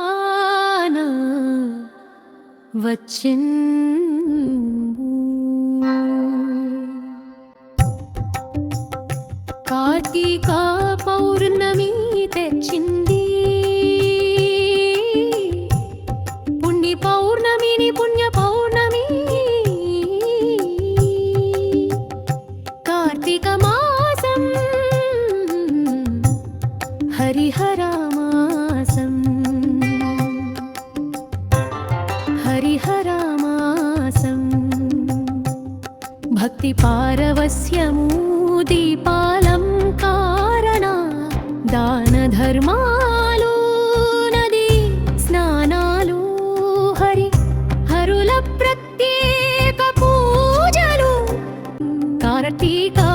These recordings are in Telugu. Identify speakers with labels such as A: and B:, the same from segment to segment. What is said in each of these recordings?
A: హరిహరమాసాన వచ్చిన్ కార్తీక పౌర్ణమి తెచ్చింది హరిహరామాసం. హరిహరామాసం. భక్తి పారవస్యము దీపాలం కారణ దాన ధర్మాలు నది స్నానాలు హరి హరుల ప్రత్యేక పూజలు. కార్తీక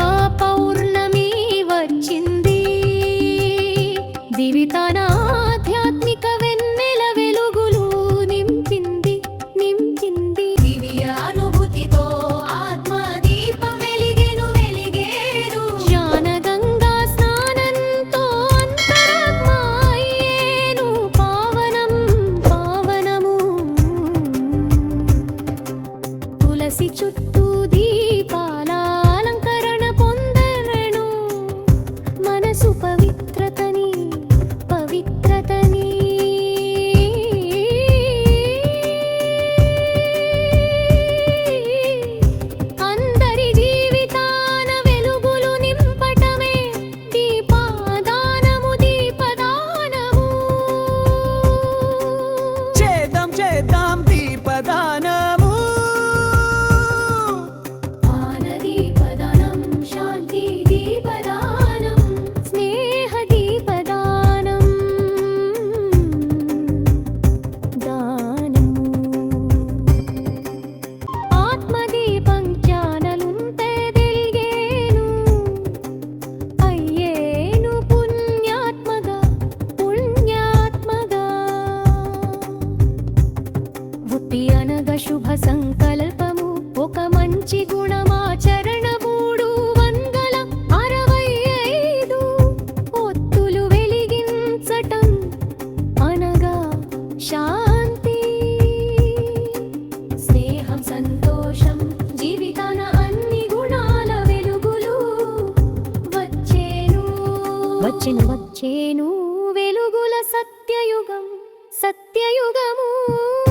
A: అనగా శుభ సంకల్పము ఒక మంచి గుణమాచరణ మూడు వందల అరవై ఐదు ఒత్తులు వెలిగించటం అనగా శాంతి. స్నేహం సంతోషం జీవితాన అన్ని గుణాల వెలుగులు వచ్చేను. వచ్చెను. వచ్చేను వెలుగుల సత్యయుగం సత్యయుగము.